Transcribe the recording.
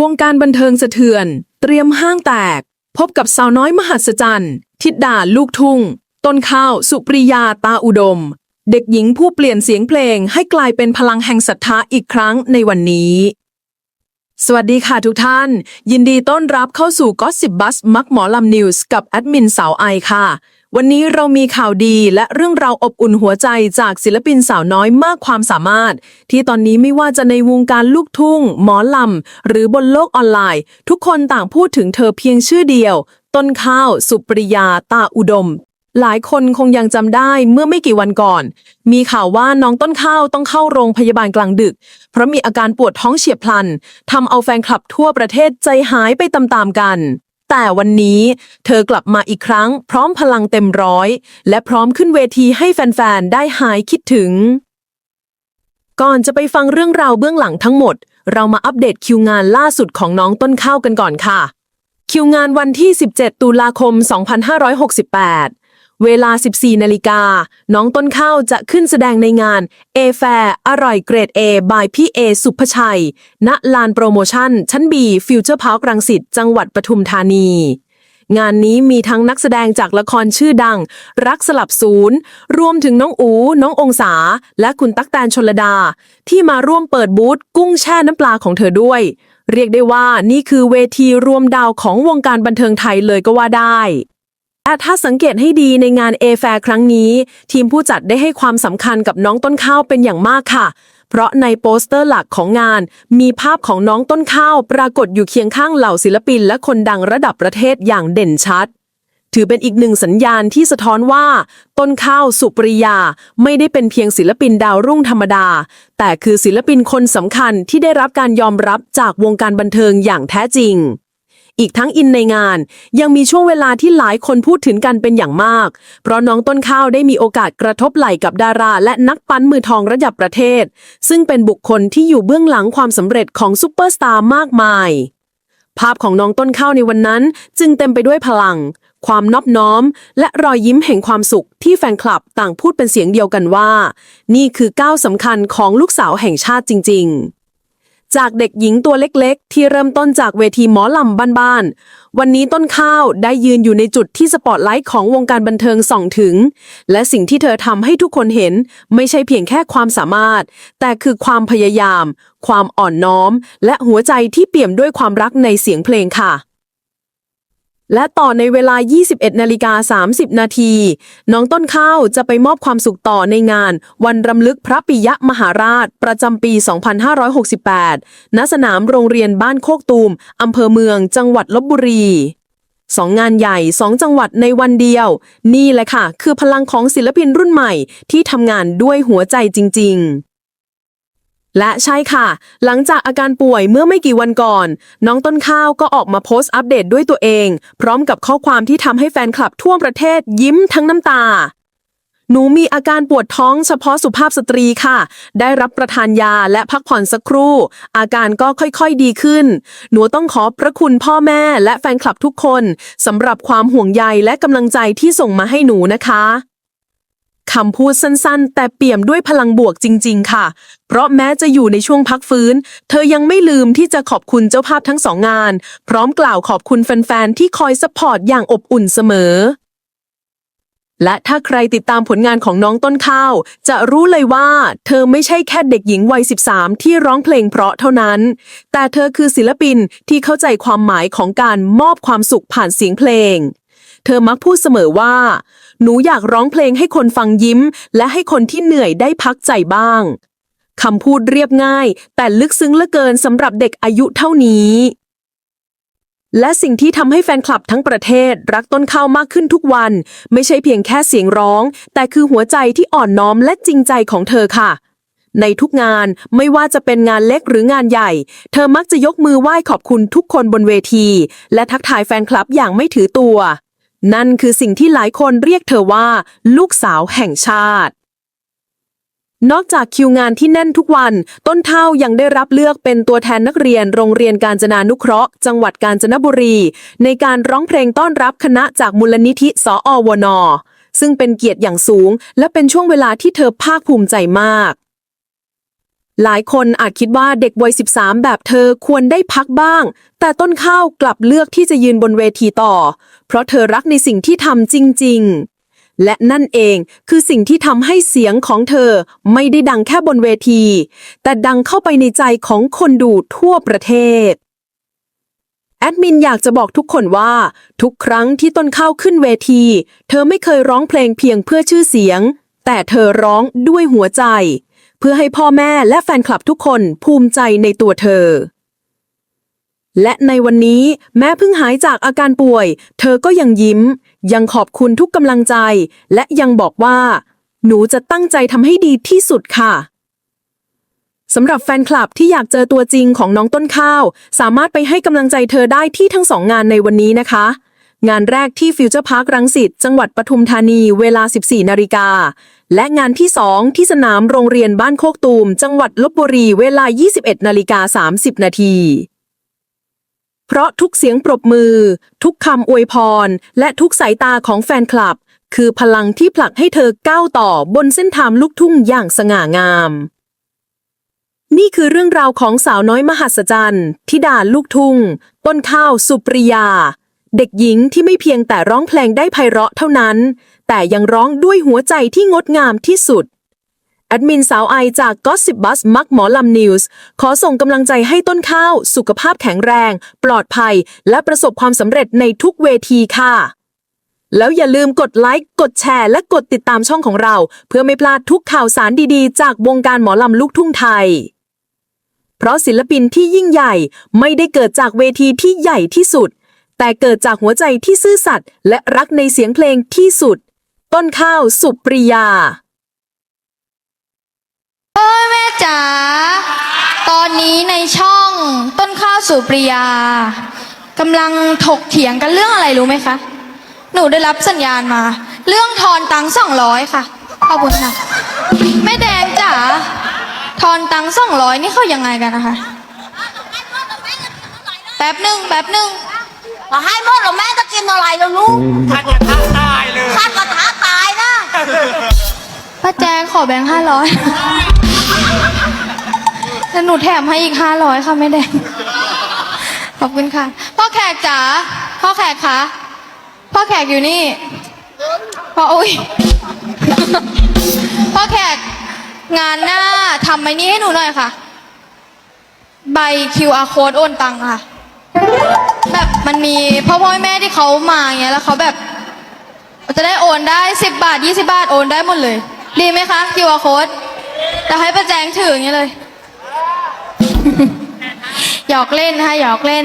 วงการบันเทิงสะเทือน เตรียมห้างแตก พบกับสาวน้อยมหัศจรรย์ทิดดาลูกทุ่ง ต้นข้าวสุปริยาตาอุดม เด็กหญิงผู้เปลี่ยนเสียงเพลงให้กลายเป็นพลังแห่งศรัทธาอีกครั้งในวันนี้ สวัสดีค่ะทุกท่าน ยินดีต้อนรับเข้าสู่ก็สิบบัสมักหมอลำนิวส์กับแอดมินสาวไอค่ะ วันนี้เรามีข่าวดีและเรื่องราวอบอุ่นหัวใจจากศิลปินสาวน้อยมากความสามารถ ที่ตอนนี้ไม่ว่าจะในวงการลูกทุ่ง หมอลำ หรือบนโลกออนไลน์ ทุกคนต่างพูดถึงเธอเพียงชื่อเดียว ต้นข้าว สุปริยา ตาอุดม หลายคนคงยังจำได้เมื่อไม่กี่วันก่อน มีข่าวว่าน้องต้นข้าวต้องเข้าโรงพยาบาลกลางดึก เพราะมีอาการปวดท้องเฉียบพลันทำเอาแฟนคลับทั่วประเทศใจหายไปตามๆกัน แต่วันนี้เธอกลับมาอีกครั้ง พร้อมพลังเต็มร้อย และพร้อมขึ้นเวทีให้แฟนๆ ได้หายคิดถึง ก่อนจะไปฟังเรื่องราวเบื้องหลังทั้งหมด เรามาอัปเดตคิวงานล่าสุดของน้องต้นข้าวกันก่อนค่ะ คิวงานวันที่ 17 ตุลาคม 2568 เวลา 14 นาฬิกา น้องต้นข้าวจะขึ้นแสดงในงาน A Fair อร่อยเกรด A by พี่เอสุภชัย ณ ลานโปรโมชั่น ชั้น B ฟิวเจอร์พาร์ครังสิต จังหวัดปทุมธานี งานนี้มีทั้งนักแสดงจากละครชื่อดัง รักสลับศูนย์ รวมถึงน้องอู น้ององศา และคุณตั๊กแตนชนลดา ที่มาร่วมเปิดบูธกุ้งแช่น้ำปลาของเธอด้วย เรียกได้ว่านี่คือเวทีรวมดาวของวงการบันเทิงไทยเลยก็ว่าได้ แต่ถ้าสังเกตให้ดีในงาน A f a i r ครั้งนี้ ทีมผู้จัดได้ให้ความสำคัญกับน้องต้นข้าวเป็นอย่างมากค่ะ เพราะในโปสเตอร์หลักของงาน มีภาพของน้องต้นข้าว ปรากฏอยู่เคียงข้างเหล่าศิลปิน และคนดังระดับประเทศอย่างเด่นชัด ถือเป็นอีกหนึ่งสัญญาณที่สะท้อนว่า ต้นข้าวสุปริยา ไม่ได้เป็นเพียงศิลปินดาวรุ่งธรรมดา แต่คือศิลปินคนสำคัญที่ได้รับการยอมรับจากวงการบันเทิงอย่างแท้จริง อีกทั้งอินในงาน ยังมีช่วงเวลาที่หลายคนพูดถึงกันเป็นอย่างมาก เพราะน้องต้นข้าวได้มีโอกาสกระทบไหล่กับดารา และนักปั้นมือทองระดับประเทศ ซึ่งเป็นบุคคลที่อยู่เบื้องหลังความสำเร็จของซูเปอร์สตาร์มากมาย ภาพของน้องต้นข้าวในวันนั้น จึงเต็มไปด้วยพลัง ความนอบน้อม และรอยยิ้มแห่งความสุขที่แฟนคลับต่างพูดเป็นเสียงเดียวกันว่า นี่คือก้าวสำคัญของลูกสาวแห่งชาติจริง ๆ จากเด็กหญิงตัวเล็กๆ ที่เริ่มต้นจากเวทีหมอลำบ้านๆ วันนี้ต้นข้าวได้ยืนอยู่ในจุดที่สปอตไลท์ของวงการบันเทิงส่องถึง และสิ่งที่เธอทำให้ทุกคนเห็น ไม่ใช่เพียงแค่ความสามารถ แต่คือความพยายาม ความอ่อนน้อม และหัวใจที่เปี่ยมด้วยความรักในเสียงเพลงค่ะ และต่อในเวลา 21นาฬิกา30 นาที น้องต้นข้าวจะไปมอบความสุขต่อในงาน วันรำลึกพระปิยะมหาราช ประจำปี 2568 ณ สนามโรงเรียนบ้านโคกตูม อำเภอเมือง จังหวัดลบบุรีสองงานใหญ่สองจังหวัดในวันเดียว นี่แหละค่ะ คือพลังของศิลปินรุ่นใหม่ที่ทำงานด้วยหัวใจจริง ๆ และใช่ค่ะ หลังจากอาการป่วยเมื่อไม่กี่วันก่อน น้องต้นข้าวก็ออกมาโพสต์อัปเดตด้วยตัวเอง พร้อมกับข้อความที่ทำให้แฟนคลับทั่วประเทศยิ้มทั้งน้ำตา หนูมีอาการปวดท้องเฉพาะสุภาพสตรีค่ะ ได้รับประทานยาและพักผ่อนสักครู่ อาการก็ค่อยๆดีขึ้น หนูต้องขอพระคุณพ่อแม่และแฟนคลับทุกคนสำหรับความห่วงใยและกำลังใจที่ส่งมาให้หนูนะคะ คำพูดสั้นๆ แต่เปี่ยมด้วยพลังบวกจริง ๆ ค่ะ เพราะแม้จะอยู่ในช่วงพักฟื้น เธอยังไม่ลืมที่จะขอบคุณเจ้าภาพทั้งสองงาน พร้อมกล่าวขอบคุณแฟน ๆ ที่คอยสปอร์ตอย่างอบอุ่นเสมอและถ้าใครติดตามผลงานของน้องต้นข้าว จะรู้เลยว่า เธอไม่ใช่แค่เด็กหญิงวัย 13 ที่ร้องเพลงเพราะเท่านั้น แต่เธอคือศิลปินที่เข้าใจความหมายของการมอบความสุขผ่านเสียงเพลง เธอมักพูดเสมอว่า หนูอยากร้องเพลงให้คนฟังยิ้ม และให้คนที่เหนื่อยได้พักใจบ้างคำพูดเรียบง่าย แต่ลึกซึ้งเหลือเกินสำหรับเด็กอายุเท่านี้ และสิ่งที่ทำให้แฟนคลับทั้งประเทศรักต้นข้าวมากขึ้นทุกวัน ไม่ใช่เพียงแค่เสียงร้อง แต่คือหัวใจที่อ่อนน้อมและจริงใจของเธอค่ะ ในทุกงานไม่ว่าจะเป็นงานเล็กหรืองานใหญ่ เธอมักจะยกมือไหว้ขอบคุณทุกคนบนเวที และทักทายแฟนคลับอย่างไม่ถือตัว นั่นคือสิ่งที่หลายคนเรียกเธอว่า ลูกสาวแห่งชาติ นอกจากคิวงานที่แน่นทุกวัน ต้นเท่ายังได้รับเลือกเป็นตัวแทนนักเรียนโรงเรียนการจนานุเคราะห์ จังหวัดกาญจนบุรี ในการร้องเพลงต้อนรับคณะจากมูลนิธิสออวนซึ่งเป็นเกียรติอย่างสูง และเป็นช่วงเวลาที่เธอภาคภูมิใจมาก หลายคนอาจคิดว่าเด็กวัย 13 แบบเธอควรได้พักบ้าง แต่ต้นข้าวกลับเลือกที่จะยืนบนเวทีต่อ เพราะเธอรักในสิ่งที่ทำจริง ๆ และนั่นเองคือสิ่งที่ทำให้เสียงของเธอไม่ได้ดังแค่บนเวที แต่ดังเข้าไปในใจของคนดูทั่วประเทศ แอดมินอยากจะบอกทุกคนว่า ทุกครั้งที่ต้นข้าวขึ้นเวที เธอไม่เคยร้องเพลงเพียงเพื่อชื่อเสียง แต่เธอร้องด้วยหัวใจ เพื่อให้พ่อแม่และแฟนคลับทุกคนภูมิใจในตัวเธอ และในวันนี้แม้เพิ่งหายจากอาการป่วย เธอก็ยังยิ้ม ยังขอบคุณทุกกำลังใจ และยังบอกว่า หนูจะตั้งใจทำให้ดีที่สุดค่ะสำหรับแฟนคลับที่อยากเจอตัวจริงของน้องต้นข้าว สามารถไปให้กำลังใจเธอได้ที่ทั้งสองงานในวันนี้นะคะ งานแรกที่ฟิวเจอร์พาร์ครังสิตจังหวัดปทุมธานีเวลา 14 นาฬิกา และงานที่ 2 ที่สนามโรงเรียนบ้านโคกตูม จังหวัดลบบุรีเวลา 21 นาฬิกา 30 นาทีเพราะทุกเสียงปรบมือ ทุกคำอวยพร และทุกสายตาของแฟนคลับ คือพลังที่ผลักให้เธอก้าวต่อบนเส้นทางลูกทุ่งอย่างสง่างาม นี่คือเรื่องราวของสาวน้อยมหัศจรรย์ธิดาลูกทุ่ง ต้นข้าวสุปริยา เด็กหญิงที่ไม่เพียงแต่ร้องเพลงได้ไพเราะเท่านั้น แต่ยังร้องด้วยหัวใจที่งดงามที่สุด แอดมินสาวไอจาก Gossip Bus มักหมอลำนิวส์ขอส่งกำลังใจให้ต้นข้าว สุขภาพแข็งแรง ปลอดภัย และประสบความสำเร็จในทุกเวทีค่ะ แล้วอย่าลืมกดไลค์ กดแชร์ และกดติดตามช่องของเรา เพื่อไม่พลาดทุกข่าวสารดีๆ จากวงการหมอลำลูกทุ่งไทย เพราะศิลปินที่ยิ่งใหญ่ไม่ได้เกิดจากเวทีที่ใหญ่ที่สุด แต่เกิดจากหัวใจที่ซื่อสัตย์และรักในเสียงเพลงที่สุด ต้นข้าวสุปริยา เอ้ยแม่จ๋า ตอนนี้ในช่องต้นข้าวสุปริยากำลังถกเถียงกันเรื่องอะไรรู้ไหมคะ หนูได้รับสัญญาณมา เรื่องทอนตังสองร้อยค่ะ ขอบคุณค่ะ แม่แดงจ๋า ทอนตังสองร้อยนี่เขายังไงกันนะคะ แป๊บหนึ่งแป๊บหนึ่ง มาให้หมดหรอแม่จะกินอะไรล่ะลูกท่านจะท้าตายเลย ข้ากระทะตายนะป้าแจงขอแบงค์ห้าร้อยแล้วหนูแถมให้อีกห้าร้อยค่ะแม่แดง ขอบคุณค่ะ พ่อแขกจ๋า พ่อแขกคะพ่อแขกอยู่นี่ พ่ออุ้ย พ่อแขกงานหน้าทำไอ้นี้ให้หนูหน่อยค่ะ ใบ QR code โอนตังค่ะแบบ มันมีพ่อพ่อแม่ที่เขามาเงี้ยแล้วเขาแบบจะได้โอนได้10บาท20บาทโอนได้หมดเลย ดีไหมคะ QR code แต่ให้ประแจงถืออย่างนี้ยเลย หยอกเล่นนะคะหยอกเล่น